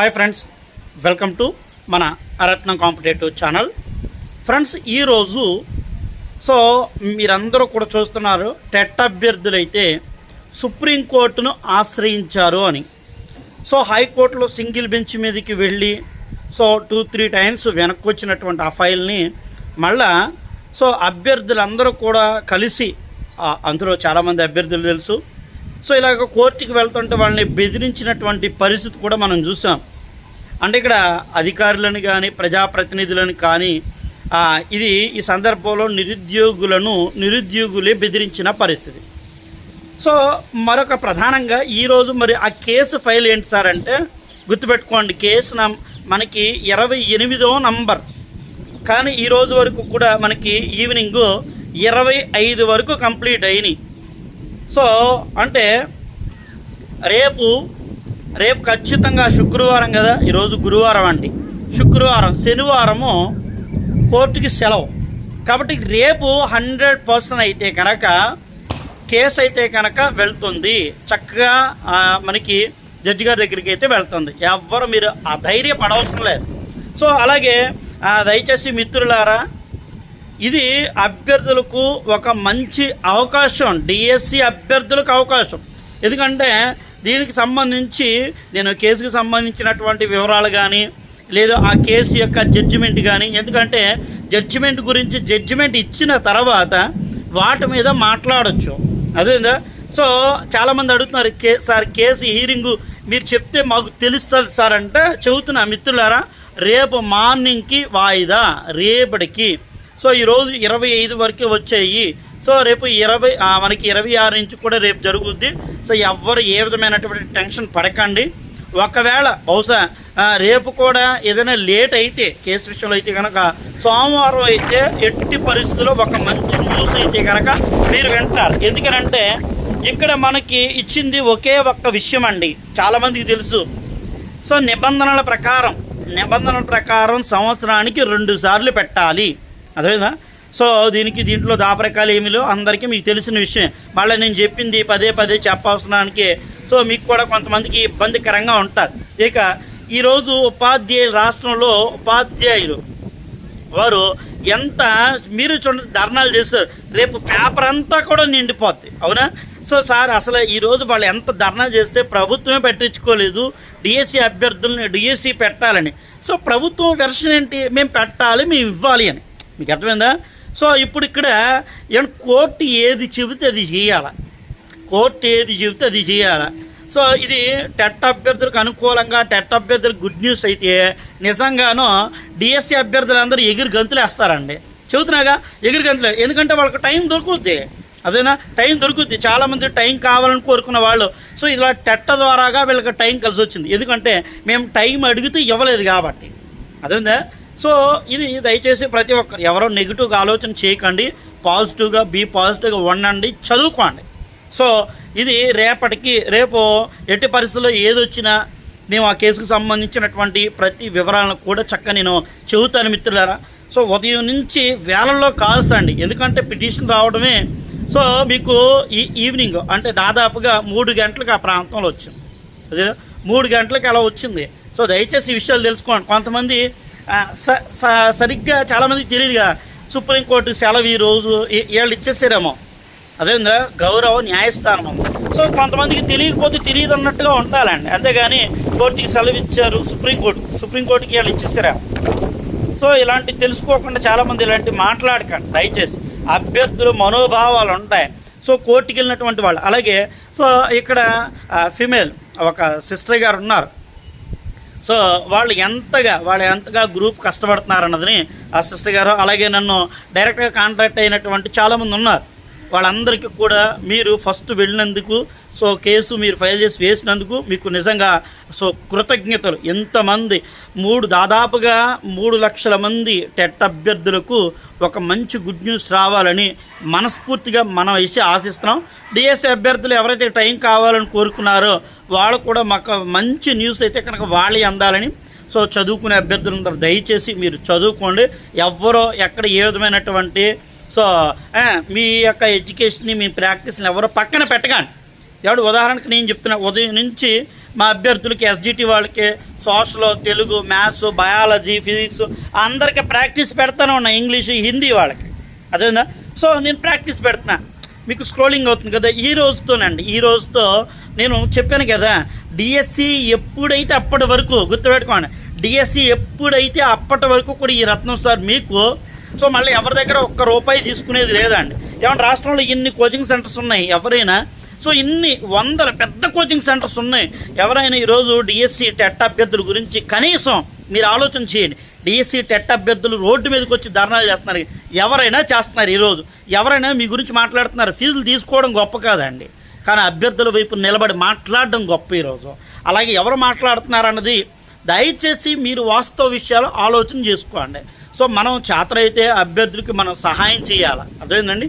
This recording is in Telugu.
హాయ్ ఫ్రెండ్స్ వెల్కమ్ టు మన అరత్నం కాంపిటేటివ్ ఛానల్. ఫ్రెండ్స్ ఈరోజు సో మీరందరూ కూడా చూస్తున్నారు టెట్ అభ్యర్థులైతే సుప్రీంకోర్టును ఆశ్రయించారు అని. సో హైకోర్టులో సింగిల్ బెంచ్ మీదకి వెళ్ళి సో టూ త్రీ టైమ్స్ వెనక్కి వచ్చినటువంటి ఆ ఫైల్ని మళ్ళా సో అభ్యర్థులందరూ కూడా కలిసి అందులో చాలామంది అభ్యర్థులు తెలుసు. సో ఇలాగ కోర్టుకి వెళ్తుంటే వాళ్ళని బెదిరించినటువంటి పరిస్థితి కూడా మనం చూసాం. అంటే ఇక్కడ అధికారులను కానీ ప్రజాప్రతినిధులను కానీ ఇది ఈ సందర్భంలో నిరుద్యోగులను నిరుద్యోగులే బెదిరించిన పరిస్థితి. సో మరొక ప్రధానంగా ఈరోజు మరి ఆ కేసు ఫైల్ ఏంటి సార్ అంటే గుర్తుపెట్టుకోండి కేసు నం మనకి ఇరవై ఎనిమిదో నంబర్. కానీ ఈరోజు వరకు కూడా మనకి ఈవినింగ్ ఇరవై ఐదు వరకు కంప్లీట్ అయినాయి. సో అంటే రేపు రేపు ఖచ్చితంగా శుక్రవారం కదా? ఈరోజు గురువారం అండి. శుక్రవారం శనివారము కోర్టుకి సెలవు. కాబట్టి రేపు హండ్రెడ్ పర్సెంట్ అయితే కనుక కేసు అయితే కనుక వెళ్తుంది. చక్కగా మనకి జడ్జి గారి దగ్గరికి అయితే వెళ్తుంది. ఎవ్వరు మీరు అధైర్యపడవసరం లేదు. సో అలాగే దయచేసి మిత్రులారా ఇది అభ్యర్థులకు ఒక మంచి అవకాశం డిఎస్సి అభ్యర్థులకు అవకాశం. ఎందుకంటే దీనికి సంబంధించి నేను కేసుకు సంబంధించినటువంటి వివరాలు కానీ లేదు ఆ కేసు యొక్క జడ్జిమెంట్ కానీ ఎందుకంటే జడ్జిమెంట్ గురించి జడ్జిమెంట్ ఇచ్చిన తర్వాత వాటి మీద మాట్లాడొచ్చు. అదేందా సో చాలామంది అడుగుతున్నారు కే సార్ కేసు హీరింగ్ మీరు చెప్తే మాకు తెలుస్తుంది సార్ అంటే చెబుతున్నా మిత్రులారా రేపు మార్నింగ్కి వాయిదా రేపటికి. సో ఈరోజు ఇరవై ఐదు వరకు వచ్చాయి. సో రేపు ఇరవై మనకి ఇరవై ఆరు నుంచి కూడా రేపు జరుగుద్ది. సో ఎవ్వరు ఏ విధమైనటువంటి టెన్షన్ పడకండి. ఒకవేళ బహుశా రేపు కూడా ఏదైనా లేట్ అయితే కేసు విషయంలో అయితే కనుక సోమవారం అయితే ఎట్టి పరిస్థితుల్లో ఒక మంచి న్యూస్ అయితే కనుక మీరు వింటారు. ఎందుకనంటే ఇక్కడ మనకి ఇచ్చింది ఒకే ఒక్క విషయం అండి. చాలామందికి తెలుసు. సో నిబంధనల ప్రకారం నిబంధనల ప్రకారం సంవత్సరానికి రెండు సార్లు పెట్టాలి. అదేనా సో దీనికి దీంట్లో దాపరకాలు ఏమి లేవు. అందరికీ మీకు తెలిసిన విషయం. మళ్ళీ నేను చెప్పింది పదే పదే చెప్పవసరానికి సో మీకు కూడా కొంతమందికి ఇబ్బందికరంగా ఉంటుంది ఇక ఈరోజు ఉపాధ్యాయులు రాష్ట్రంలో ఉపాధ్యాయులు వారు ఎంత మీరు చూడండి ధర్నాలు చేస్తారు రేపు పేపర్ అంతా కూడా నిండిపోద్ది. అవునా? సో సార్ అసలు ఈరోజు వాళ్ళు ఎంత ధర్నా చేస్తే ప్రభుత్వమే పెట్టించుకోలేదు. డిఎస్సి అభ్యర్థులను డిఎస్సి పెట్టాలని. సో ప్రభుత్వం వెర్షన్ ఏంటి? మేము పెట్టాలి మేము ఇవ్వాలి అని. మీకు అర్థమైందా? సో ఇప్పుడు ఇక్కడ ఏమన్నా కోర్టు ఏది చెబితే అది చేయాలి. కోర్టు ఏది చెబితే అది చేయాలి. సో ఇది టెట్ అభ్యర్థులకు అనుకూలంగా టెట్ అభ్యర్థులకు గుడ్ న్యూస్ అయితే నిజంగానో డిఎస్సి అభ్యర్థులందరూ ఎగిరి గంతులు వేస్తారండి చెబుతున్నాగా? ఎగిరి గంతులు. ఎందుకంటే వాళ్ళకి టైం దొరుకుద్ది. అదేనా? టైం దొరుకుద్ది. చాలామంది టైం కావాలని కోరుకున్న వాళ్ళు. సో ఇలా టెట్ట ద్వారాగా వీళ్ళకి టైం కలిసి వచ్చింది ఎందుకంటే మేము టైం అడిగితే ఇవ్వలేదు కాబట్టి. అదేందా? సో ఇది దయచేసి ప్రతి ఒక్కరు ఎవరో నెగిటివ్గా ఆలోచన చేయకండి పాజిటివ్గా బీ పాజిటివ్గా ఉండండి చదువుకోండి. సో ఇది రేపటికి రేపు ఎట్టి పరిస్థితుల్లో ఏది వచ్చినా మేము ఆ కేసుకు సంబంధించినటువంటి ప్రతి వివరాలను కూడా చక్కగా నేను చెబుతాను మిత్రులారా. సో ఉదయం నుంచి వేలల్లో కాల్స్ అండి ఎందుకంటే పిటిషన్ రావడమే. సో మీకు ఈ ఈవినింగ్ అంటే దాదాపుగా మూడు గంటలకు ఆ ప్రాంతంలో వచ్చింది. అదే మూడు గంటలకు అలా వచ్చింది. సో దయచేసి ఈ విషయాలు తెలుసుకోండి. కొంతమంది సరిగ్గా చాలామందికి తెలియదు కదా సుప్రీంకోర్టు సెలవు ఈ రోజు వీళ్ళు ఇచ్చేసారేమో. అదేవిధంగా గౌరవ న్యాయస్థానం సో కొంతమందికి తెలియకపోతే తెలియదు అన్నట్టుగా ఉండాలండి అంతేగాని కోర్టుకి సెలవు ఇచ్చారు సుప్రీంకోర్టు సుప్రీంకోర్టుకి వీళ్ళు ఇచ్చేసారా? సో ఇలాంటి తెలుసుకోకుండా చాలామంది ఇలాంటి మాట్లాడకండి. దయచేసి. అభ్యర్థుల మనోభావాలు ఉంటాయి. సో కోర్టుకి వెళ్ళినటువంటి వాళ్ళు. అలాగే సో ఇక్కడ ఫిమేల్ ఒక సిస్టర్ గారు ఉన్నారు. సో వాళ్ళు ఎంతగా వాళ్ళు ఎంతగా గ్రూప్ కష్టపడుతున్నారన్నదని ఆ సిస్టర్ గారు అలాగే నన్ను డైరెక్ట్గా కాంటాక్ట్ అయినటువంటి చాలామంది ఉన్నారు. వాళ్ళందరికీ కూడా మీరు ఫస్ట్ వెళ్ళినందుకు సో కేసు మీరు ఫైల్ చేసి వేసినందుకు మీకు నిజంగా సో కృతజ్ఞతలు. ఎంతమంది మూడు దాదాపుగా మూడు లక్షల మంది టెట్ అభ్యర్థులకు ఒక మంచి గుడ్ న్యూస్ రావాలని మనస్ఫూర్తిగా మనం వేసి ఆశిస్తున్నాం. డిఎస్సి అభ్యర్థులు ఎవరైతే టైం కావాలని కోరుకున్నారో వాళ్ళు కూడా మాకు మంచి న్యూస్ అయితే కనుక వాళ్ళే అందాలని. సో చదువుకునే అభ్యర్థులందరూ దయచేసి మీరు చదువుకోండి. ఎవరో ఎక్కడ ఏ విధమైనటువంటి సో మీ యొక్క ఎడ్యుకేషన్ని మీ ప్రాక్టీస్ని ఎవరో పక్కన పెట్టకండి ఎవడు ఉదాహరణకు నేను చెప్తున్నా ఉదయం నుంచి మా అభ్యర్థులకి ఎస్జిటి వాళ్ళకి social Telugu maths biology physics అందరికీ ప్రాక్టీస్ పెడతానే ఉన్నా ఇంగ్లీషు హిందీ వాళ్ళకి. అదేందా సో నేను ప్రాక్టీస్ పెడుతున్నా. మీకు స్క్రోలింగ్ అవుతుంది కదా ఈ రోజుతోనండి ఈ రోజుతో నేను చెప్పాను కదా డిఎస్సి ఎప్పుడైతే అప్పటి వరకు గుర్తుపెట్టుకోండి డిఎస్సి ఎప్పుడైతే అప్పటి వరకు కూడా ఈ రత్నం సార్ మీకు సో మళ్ళీ ఎవరి దగ్గర ఒక్క రూపాయి తీసుకునేది లేదండి. ఏమంటే రాష్ట్రంలో ఇన్ని కోచింగ్ సెంటర్స్ ఉన్నాయి ఎవరైనా సో ఇన్ని వందల పెద్ద కోచింగ్ సెంటర్స్ ఉన్నాయి ఎవరైనా ఈరోజు డిఎస్సి టెట్ అభ్యర్థుల గురించి కనీసం మీరు ఆలోచన చేయండి. డిఎస్సి టెట్ అభ్యర్థులు రోడ్డు మీదకి వచ్చి ధర్నాలు చేస్తున్నారు ఎవరైనా చేస్తున్నారు ఈరోజు ఎవరైనా మీ గురించి మాట్లాడుతున్నారు ఫీజులు తీసుకోవడం గొప్ప కాదండి. కానీ అభ్యర్థుల వైపు నిలబడి మాట్లాడడం గొప్ప ఈరోజు అలాగే ఎవరు మాట్లాడుతున్నారు అన్నది దయచేసి మీరు వాస్తవ విషయాలు ఆలోచన చేసుకోండి. సో మనం చేతనైతే అభ్యర్థులకి మనం సహాయం చేయాలి? అర్థమైందండి?